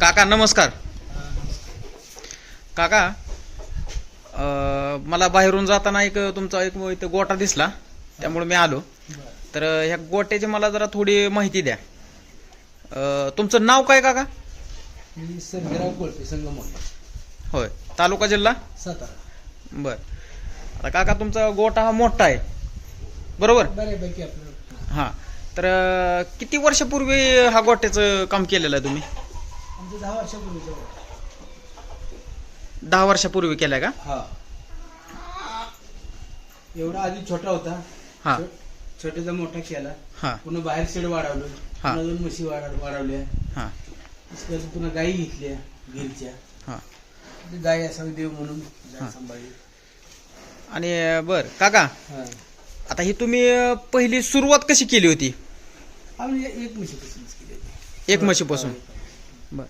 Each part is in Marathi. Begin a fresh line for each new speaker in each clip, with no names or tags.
काका नमस्कार. काका अं, मला बाहेरून जाताना एक तुमचा एक इथं गोटा दिसला त्यामुळे मी आलो. तर ह्या गोट्याची मला जरा थोडी माहिती द्या. अं, तुमचं नाव काय काका?
मी कोळपे
होय. तालुका जिल्हा?
सातारा.
बर. आता काका तुमचा गोटा हा मोठा आहे. बरोबर?
बऱ्यापैकी आपलं.
हां. तर अं, किती वर्षापूर्वी हा गोट्याचं काम केलेलं आहे तुम्ही?
दहा
वर्षापूर्वी केलंय का?
हा. एवढा आधी छोटा होता.
हां.
छो- छोट्याचा मोठा केला.
हां.
पुन्हा बाहेर शेड वाढवलं.
हा.
पुन्हा दोन म्हशी वाढ- वाढवल्या.
हां.
पुन्हा गायी घेतल्या गिरच्या
हां.
ते गाय असावी देव म्हणून गाय
हा.
सांभाळली.
आणि बर काका
हा.
आता ही तुम्ही अं, पहिली सुरुवात कशी केली होती?
आम्ही एक- म्हशीपासूनच केली होती.
एक म्हशीपासून. बर.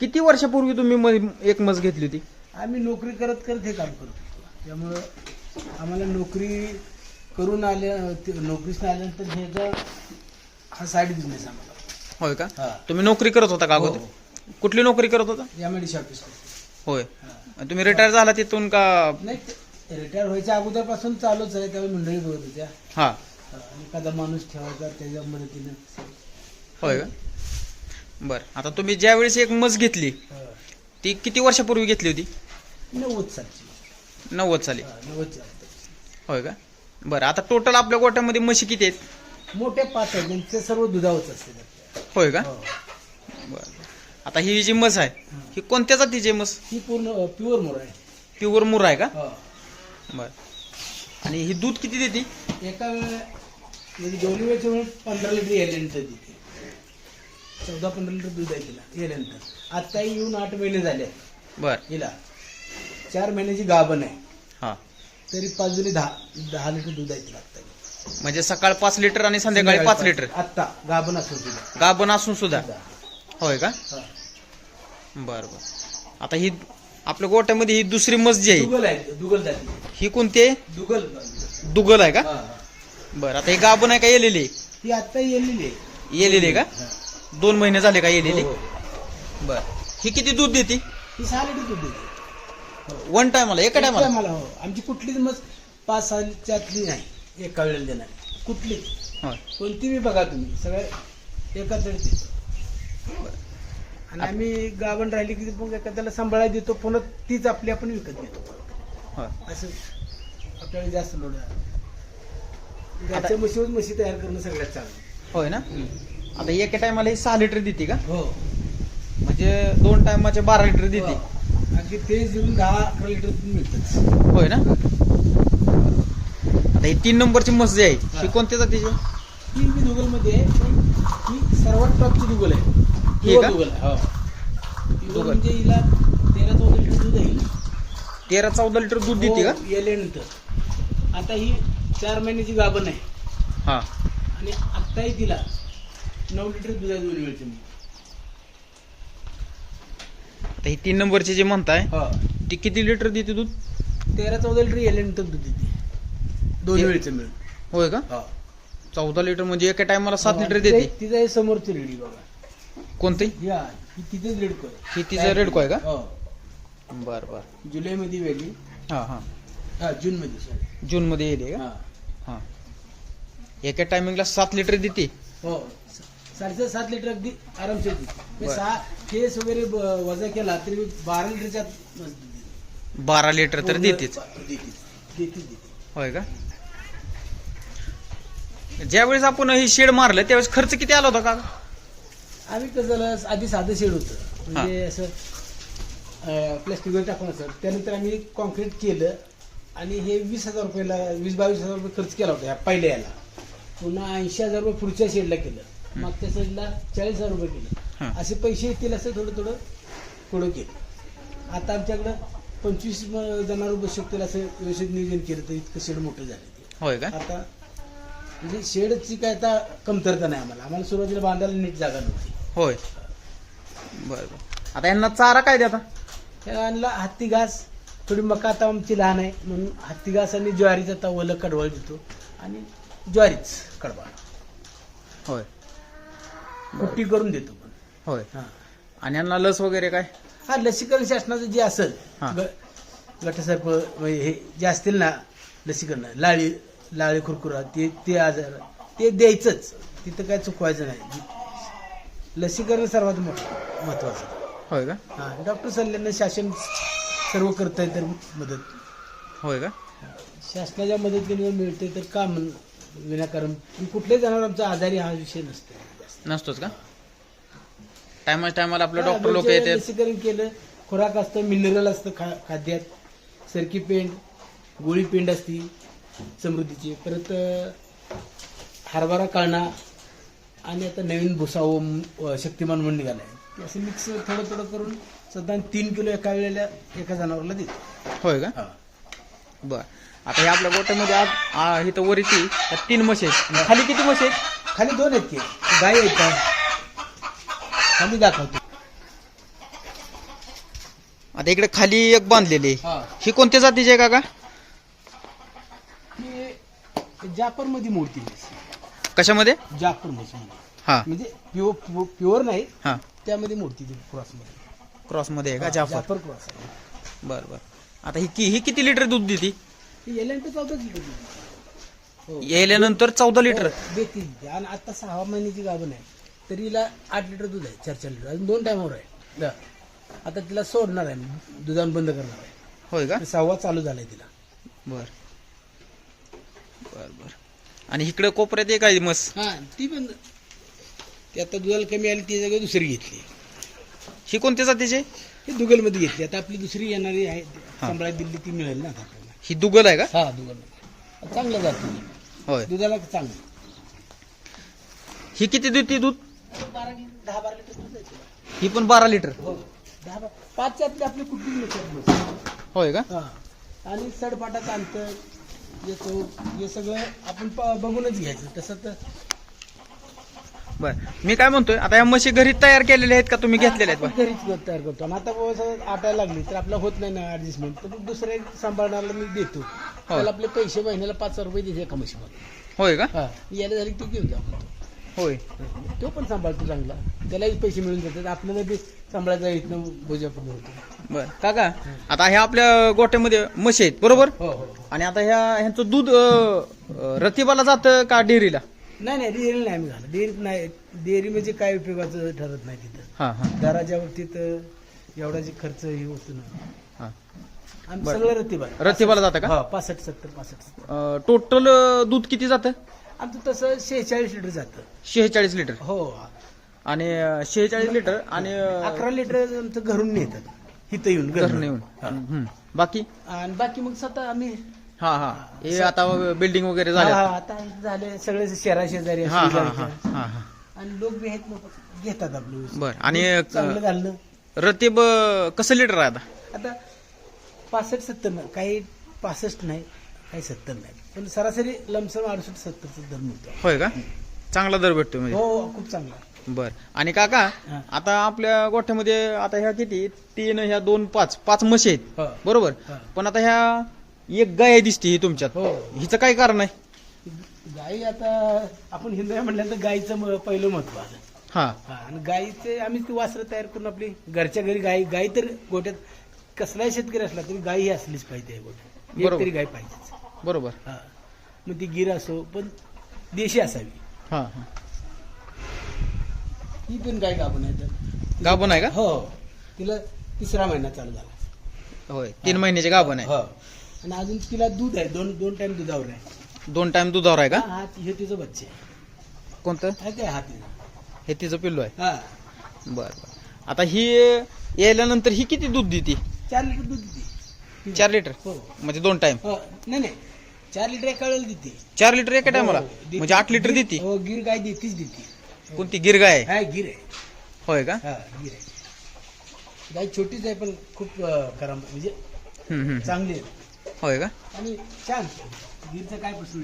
किती वर्षापूर्वी तुम्ही म- एक म्हस घेतली होती?
आम्ही नोकरी करत करत हे काम करत. होतो त्यामुळं आम्हाला नोकरी करून आल्या ते- नोकरीस आल्यानंतर ह्याचा हा साईड बिझनेस आम्हाला.
होय का?
हा.
तुम्ही नोकरी करत होता का अगोदर
हो.
कुठली नोकरी करत होता?
आय डी ऑफिस
होय. आणि तुम्ही रिटायर झाला तिथून का?
नाही रिटायर व्हायच्या अगोदरपासून चालूच आहे. त्यावेळी मंडळी बघत होत्या.
हा.
हा, आणि एखादा माणूस ठेवायचा त्याच्या मदतीनं
होय का? बर. आता तुम्ही ज्या वेळेस एक म्हस घेतली. ती किती वर्षापूर्वी घेतली होती?
नव्वद सालची.
नव्वद साली.
हा, नव्वद सालची.
होय का? बरं आता टोटल आपल्या गोठ्यामध्ये म्हशी किती आहेत?
मोठे पाच आहेत आणि ते सर्व दुधावच असते त्यातल्या.
होय का?
हो.
बरं. आता ही जी म्हस आहे ही. कोणत्या जातीची आहे म्हस?
ही पूर्ण प्युअर मोर आहे.
प्युअर मुर आहे का?
हो.
बर. आणि ही दूध किती देते?
एका म्हणजे दोन्ही वेळेस पंधरा लिटर यायल्यानंतर देते. चौदा पंधरा लिटर दूध आहे तिला यायल्यानंतर आता येऊन आठ महिने झाले
बर.
हिला. चार महिन्याची गाभण आहे.
हा.
तरी पाच जुनी दहा दहा लिटर दूध आहे तिला आता
म्हणजे सकाळ पाच लिटर आणि संध्याकाळी पाच लिटर?
आत्ता गाभण असून तिला
गाभण असून सुद्धा? होय का?
हा.
बर बर. आता ही आपल्या गोट्यामध्ये ही दुसरी म्हस जी आहे
दुगल आहे दुगल जाती.
ही कोणती आहे?
दुगल.
दुगल आहे का?
हा, हा.
बरं आता ही गाभण आहे का येलेली?
ती आता येलेली आहे.
येलेली आहे का. दोन महिने झाले का येलेली?
हो, हो.
बर. ही किती दूध देते?
ही सहा लिटर दूध देते.
वन टायमाला एका टायमाला
मला हो. आमची कुठलीच मग पाच सालच्यातली नाही. एका वेळेला देणार. कुठलीच.
होय
कोणती बी बघा तुम्ही. सगळं एकाच वेळेस देतो आणि आम्ही गावण राहिली की मग एखाद्याला सांभाळायला देतो पुन्हा तीच आपली आपण विकत घेतो.
होय
असं आपल्याला जास्त लोड घरच्या म्हशीवर म्हशी तयार करणं सगळ्यात चांगलं.
होय ना? आता एका टायमाला ही सहा लिटर देते का?
हो.
म्हणजे दोन टायमाचे बारा लिटर देते.
अगदी तेच देऊन दहा अकरा लिटर दूध मिळतच
होय ना? आता ही तीन नंबरची म्हस जी आहे. ही.
हा.
कोणत्या जातीची?
ही बी दुगलमध्ये आहे. पण ही सर्वात टॉपची दुगल आहे.
ही
Pure
का?
दुगल आहे हो.
दुगल.
म्हणजे हिला तेरा चौदा लिटर दूध आहे.
तेरा चौदा लिटर दूध देते का?
हो, गेल्यानंतर आता ही चार महिन्याची गाभण आहे.
हा.
आणि आत्ताही तिला नऊ लिटर दूध आहे दोन वेळचं
आता ही तीन नंबरची जी म्हणताय
हो.
ती किती लिटर देते दूध?
तेरा चौदा लिटर गेल्यानंतर दूध देते. दोन
ते-
वेळचं मिळून.
होय का?
हो.
चौदा लिटर म्हणजे एका टायमाला सात लिटर देते.
तिचं हे समोरची रेडी बघा.
कोणती?
या ही तिथेच रेडको
ही तिचं रेडको आहे का?
हो.
बर बर.
जुलैमध्ये वेगळी.
हा हा.
हा जूनमध्ये सॉरी
जून मध्ये येते का?
हा.
हा. एका टायमिंगला सात लिटर देते.
हो. साडेसात सात लिटर अगदी आरामशीर देते. सहा केस वगैरे वजा केला तरी बारा लिटरच्या.
बारा लिटर तर देतेच.
देते देते देते
होय का? ज्यावेळेस आपण ही शेड मारलं त्यावेळेस खर्च किती आला होता का
आम्ही कसं झालं आधी साधं शेड होतं. म्हणजे असं प्लॅस्टिकवर टाकून असं. त्यानंतर आम्ही कॉन्क्रीट केलं आणि हे वीस हजार रुपयाला वीस बावीस हजार रुपये खर्च केला होता ह्या पहिल्या याला. पुन्हा ऐंशी हजार रुपये पुढच्या शेडला केलं. मागच्या साईडला चाळीस हजार रुपये केलं. असे पैसे येतील असं थोडं थोडं पुढं केलं. आता आमच्याकडं पंचवीस जणांवर बसू शकतील असं व्यवस्थित नियोजन केलं तर इतकं शेड मोठं झालं
होय का?
आता म्हणजे शेडची काय आता कमतरता नाही आम्हाला. आम्हाला सुरुवातीला बांधायला नीट जागा नव्हती.
होय. बर बर. आता यांना चारा काय द्या
आणला हत्ती घास. थोडी मका आता आमची लहान आहे. म्हणून हत्ती घास आणि ज्वारीचा आता ओलं कडवळ देतो. आणि ज्वारीच कडवळ.
होय.
कुट्टी करून देतो पण.
होय.
हा.
आणि यांना लस वगैरे काय?
हा लसीकरण शासनाचं जे असेल
हा.
ग- गटसर्प म्हणजे हे जे असतील ना लसीकरण लाळी लाळी खुरकुरा ते ते आजार ते द्यायचंच. तिथं काय चुकवायचं नाही. लसीकरण सर्वात मोठं महत्वाचं.
होय का?
हा डॉक्टर सल्ल्यानं शासन सर्व करता तर मदत.
होय का?
शासनाच्या मदतीने मिळते तर का म्हण विनाकारण कुठल्याही जनावर आमचा आजारी हा विषय नसतो
नसतोच का? टायमा टायमाला आपलं डॉक्टर लोक येतात.
लसीकरण केलं खुराक असतं मिनरल असतं खा खाद्यात. सरकी पेंड गोळी पेंड असती समृद्धीची. परत अं, हरभरा काळणा आणि आता नवीन भुसावो अं, शक्तिमान म्हणून निघालाय ते असं मिक्स थोडं थोडं करून साधारण तीन किलो एका वेळेला एका जनावरला देतो.
होय का? बर. आता हे आपल्या गोट्यामध्ये आज आ, इथं येते. तर तीन म्हशी आहेत. खाली किती म्हशी आहेत?
खाली दोन आहेत की? गाय आहेत का? खाली दाखवतो
आता इकडे खाली एक बांधलेली आहे.
हा.
ही कोणत्या जातीची आहे काका?
जापरमध्ये मूर्ती
कशामध्ये?
जापरमध्ये
हा.
म्हणजे प्युअर प्युअर नाही
हा.
त्यामध्ये मूर्ती
क्रॉसमध्ये क्रॉसमध्ये आहे का? जाफर.
जाफर क्रॉस आहे.
बर बर. आता ही कि- ही किती लिटर दूध देते?
चौदाच लिटर हो
यायल्यानंतर चौदा लिटर.
देते ती. आणि आता सहा महिन्याची गाभण आहे. तरी हिला आठ लिटर दूध आहे चार चार लिटर. अजून दोन टायमावर आहे. दा. आता तिला सोडणार आहे. दुधान बंद करणार आहे.
होय का?
सहावा चालू झालाय तिला.
बर. बर बर. आणि इकडे कोपऱ्यात एक आहे मस.
हा ती पण. ती आता दुधाला कमी आली ती जागा दुसरी घेतली.
ही कोणत्या जातीची?
ही दुगलमध्ये घेतली. आता आपली दुसरी येणारी आहे. सांभाळा दिल्ली ती मिळेल ना आता आपल्याला.
ही दुगल आहे का?
हा दुगलमध्ये चांगलं जातं.
होय.
दुधाला चांगलं
ही किती देते दूध
बारा दहा बारा लिटर दूध? आहे तिला.
ही पण बारा लिटर.
हो. दहा बारा. पाचच्यातले आपले नसतात
होय का?
हा. आणि सडपाटाचं अंतर येतो हे सगळं आपण प- बघूनच घ्यायचं. तसं तर
बर. मी काय म्हणतोय आता या म्हशी घरी तयार केलेल्या आहेत का तुम्ही घेतलेल्या आहेत
आपण घरीच तयार करतो. आणि आता असं आटायला लागली तर आपला होत नाही ना ऍडजस्टमेंट तर मग दुसऱ्या सांभाळणाऱ्याला मी देतो. त्याला आपले पैसे महिन्याला पाच हजार रुपये देते एका म्हशीमध्ये
होय का?
हा. यायला झाली की तो घेऊन जा. म्हणतो.
होय.
तो पण सांभाळतो चांगला. त्यालाही पैसे मिळून जातात. आपल्याला ते सांभाळायचा इथनं बोजा पण होतो
बर. काका आता ह्या आपल्या गोट्यामध्ये म्हशी आहेत बरोबर?
हो हो.
आणि आता ह्या ह्यांचं दूध अं, अं, रतिबाला जातं का डेअरीला?
नाही नाही डेअरी नाही आम्ही झालं डेअरीत नाही डेअरी म्हणजे काय उपयोगाचं ठरत नाही तिथं.
हा हा.
दराच्या बाबतीत एवढा जे खर्च हे होतो ना.
हा.
आम्ही
बरं.
सगळं
रतिबाला जातं का?
हा पासष्ट सत्तर पासष्ट.
टोटल दूध किती जातं?
आमचं तसं शेहेचाळीस लिटर जातं.
शेहेचाळीस लिटर?
हो.
आणि शेहेचाळीस लिटर आणि अं,
अकरा लिटर आमचं घरून नेतात. इथं येऊन
घरून. येऊन. हम्म. बाकी?
आणि बाकी मग स्वतः आम्ही
हा हा. हे आता बिल्डिंग वगैरे
हा,
झाले
हा, आता झाले सगळे शहरा शेजारी
हा हा हा हा हा.
आणि लोक बी आहेत मग घेतात आपलं ऊस.
बर. आणि
चांगलं घालणं
रतीब अं, कसं लिटर आहे आता?
आता पासष्ट सत्तर नाही काही पासष्ट नाही काही सत्तर नाही. पण सरासरी लमसम अडुसष्ट सत्तरचा दर मिळतो.
होय का? चांगला दर भेटतो म्हणजे.
हो खूप चांगला.
बर. आणि काका
हा.
आता आपल्या गोठ्यामध्ये आता ह्या किती? तीन ह्या दोन पाच पाच म्हशी आहेत.
हो.
बरोबर?
हा.
पण आता ह्या एक गाय दिसते ही तुमच्यात.
हो.
हिचं काय कारण आहे?
गाई आता आपण हिंदू म्हटल्यानंतर गाईचं म- पहिलं महत्त्व आहे.
हा.
हा, आणि गाईचे आम्ही ती वासरं तयार करून आपली घरच्या घरी गाई गाई तर गोट्यात कसलाही शेतकरी असला तरी गाई ही असलीच पाहिजे
बरोबर.
तरी गाय पाहिजेच.
बरोबर.
हा. मग ती गिर असो पण देशी असावी.
हा हा.
ही पण गाय गाभण आहे तर.
गाभण आहे का?
हो. तिला तिसरा महिना चालू झाला.
होय. तीन महिन्याचे गाभण आहे.
हो. आणि अजून तिला दूध आहे. दोन दोन टाइम दुधावर आहे.
दोन टाइम दुधावर आहे का?
हा हे तिचं बच्चे आहे.
कोणतं?
हा काय हा
हे तिचं पिल्लू आहे.
हा.
बर बर. आता ही यायल्यानंतर ही किती दूध देते?
चार लिटर दूध देते.
चार लिटर?
हो.
म्हणजे दोन टाइम
हो. नाही नाही. चार लिटर एका वेळेला देते.
चार लिटर एका टायमाला
हो, देते.
म्हणजे आठ लिटर
गिर-
देते?
हो गिर गाय देतीच देते.
कोणती? गिरगाय आहे
हा गिर आहे.
होय का?
हा गिर आहे. गाय छोटीच आहे पण खूप अं, करम म्हणजे
हम्म, हम्म.
चांगली आहे.
होय का?
आणि शांत गिरचं काय प्रश्न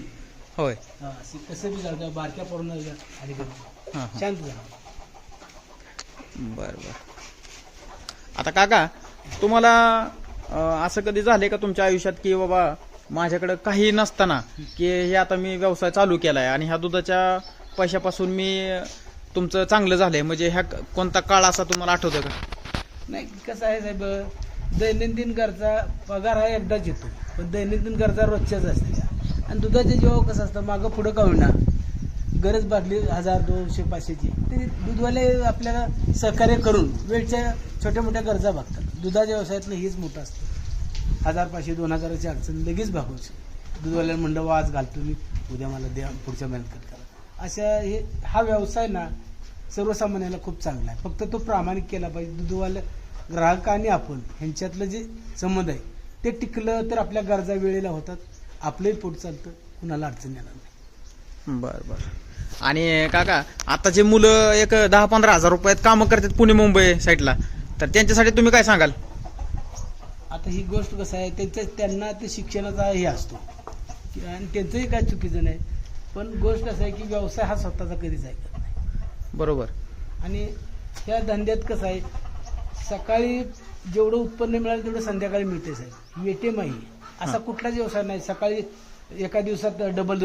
होय.
हा, कसं बी जातं बारक्या आणि
हा, हा.
शांत झालं
बर बर. आता काका तुम्हाला असं कधी झालंय का तुमच्या आयुष्यात की बाबा माझ्याकडे काही नसताना की हे आता मी व्यवसाय चालू केलाय आणि ह्या दुधाच्या पैशापासून मी तुमचं चांगलं झालंय? म्हणजे ह्या क- कोणता काळ असा तुम्हाला आठवतो का?
नाही कसं आहे साहेब दैनंदिन गरजा पगार हा एकदाच येतो. पण दैनंदिन गरजा रोजच्याच असते आणि दुधाचे जेव्हा कसं असतं मागं पुढं का होईना गरज भागली हजार दोनशे पाचशेची ते दूधवाले आपल्याला सहकार्य करून वेळच्या छोट्या मोठ्या गरजा भागतात. दुधाच्या व्यवसायातलं हेच मोठं असतं. हजार पाचशे दोन हजाराची अडचण लगेच भागवायची. दूधवाल्याला म्हणलं आज घालतो मी. उद्या मला द्या पुढच्या महिन्यात करा. अशा हे हा व्यवसाय ना सर्वसामान्याला खूप चांगला आहे. फक्त तो प्रामाणिक केला पाहिजे. दूधवाल्या ग्राहक आणि आपण ह्यांच्यातलं जे संबंध आहे ते टिकलं तर आपल्या गरजा वेळेला होतात. आपलंही पोट चालतं. कुणाला अडचण येणार नाही.
बर बर. आणि काका आता जे मुलं एक दहा पंधरा हजार रुपयात कामं करतात पुणे मुंबई साईडला तर त्यांच्यासाठी तुम्ही काय सांगाल?
आता ही गोष्ट कसं आहे त्यांच्या त्यांना ते शिक्षणाचा हे असतो. की- आणि त्यांचंही काय चुकीचं नाही. पण गोष्ट असं आहे की व्यवसाय हा स्वतःचा कधीच ऐकत नाही.
बरोबर.
आणि त्या धंद्यात कसं आहे सकाळी जेवढं उत्पन्न मिळालं तेवढं संध्याकाळी मिळते साहेब. एटीएम आहे. असा कुठलाच व्यवसाय नाही. सकाळी एका दिवसात डबल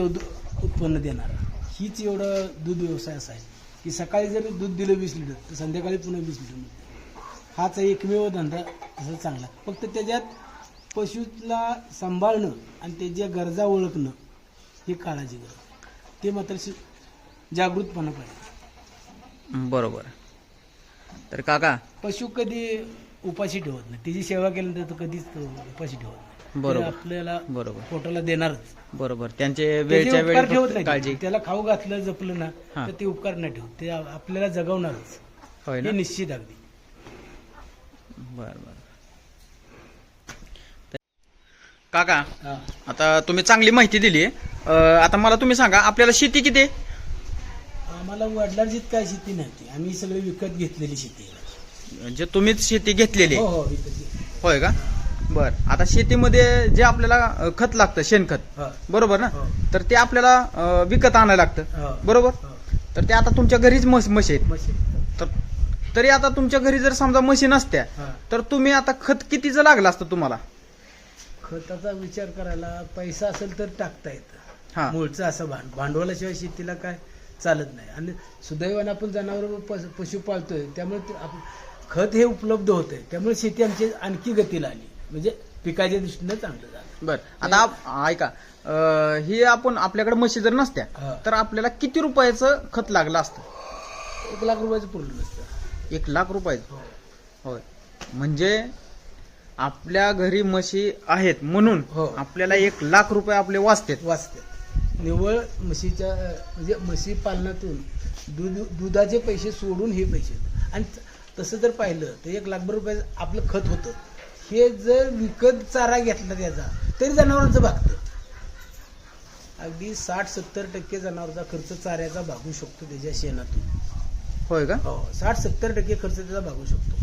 उत्पन्न देणार. हीच एवढं दूध व्यवसाय असा आहे. की सकाळी जर दूध दिलं वीस लिटर तर संध्याकाळी पुन्हा वीस लिटर मिळते हाच एकमेव धंदा असा चांगला. फक्त त्याच्यात पशुला सांभाळणं आणि त्याच्या गरजा ओळखणं ही काळाची गरज ते मात्र जागृतपणा पाहिजे.
बरोबर. तर काका?
पशु कधी उपाशी ठेवत नाही. तिची सेवा केल्यानंतर तो कधीच उपाशी ठेवत नाही.
बरोबर.
आपल्याला
बरोबर.
पोटाला देणारच.
बरोबर. त्यांचे
त्याचे
वेळच्या
उपकार ठेवत
वेळी
नाही त्याला खाऊ घातलं जपलं ना. तर ते उपकार नाही ठेवत. ते आपल्याला जगवणारच. निश्चित अगदी.
बर बर काका. आता तुम्ही चांगली माहिती दिली आता मला तुम्ही सांगा आपल्याला शेती किती?
आम्हाला वडिलांची काय शेती नव्हती आम्ही सगळे विकत घेतलेली शेती आहे.
जे तुम्हीच शेती घेतलेली
हो. हो विकत घेतली.
होय का बर आता शेतीमध्ये जे आपल्याला खत लागतं शेणखत. बरोबर ना
हो.
तर ते आपल्याला विकत आणायला लागतं. बरोबर. तर ते आता तुमच्या घरीच आहेत
मशीन.
तर तरी आता तुमच्या घरी जर समजा म्हशी नसत्या
हा.
तर तुम्ही आता खत कितीचं लागलं असतं तुम्हाला?
खताचा विचार करायला पैसा असेल तर टाकता येतं.
हा.
मूळचं असं भांड भांडवलाशिवाय शेतीला काय चालत नाही. आणि सुदैवाने आपण जनावर पशु पशु पाळतोय त्यामुळे ते आप- खत हे उपलब्ध होते त्यामुळे शेती आमची आणखी गतीला आली. म्हणजे पिकाच्या दृष्टीनं चांगलं झालं.
बर. आता आप- ऐका. अ, ही आपण आपल्याकडे म्हशी जर नसत्या
हा.
तर आपल्याला किती रुपयाचं खत लागलं असतं?
एक लाख रुपयाचं पुरलं नसतं.
एक लाख रुपयाचं
हो.
होय म्हणजे आपल्या घरी म्हशी आहेत म्हणून
हो.
आपल्याला एक लाख रुपये आपले वाचतात
वाचते निव्वळ म्हशीच्या म्हणजे म्हशी पालनातून दूध दुधाचे पैसे सोडून हे पैसे. आणि तसं जर पाहिलं तर एक लाखभर रुपये आपलं खत होतं हे जर विकत चारा घेतला त्याचा तरी जनावरांचं भागतं अगदी साठ सत्तर टक्के जनावरचा खर्च चाऱ्याचा भागू शकतो त्याच्या शेणातून
होय का?
हो साठ सत्तर टक्के खर्च त्याचा भागू शकतो.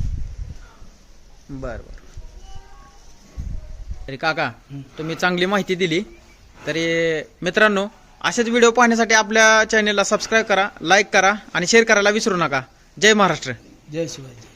बर बर. तरी काका. तुम्ही चांगली माहिती दिली. तरी मित्रांनो असेच व्हिडिओ पाहण्यासाठी आपल्या चॅनेलला सबस्क्राईब करा लाईक करा आणि शेअर करायला विसरू नका. जय महाराष्ट्र.
जय शिवाजी.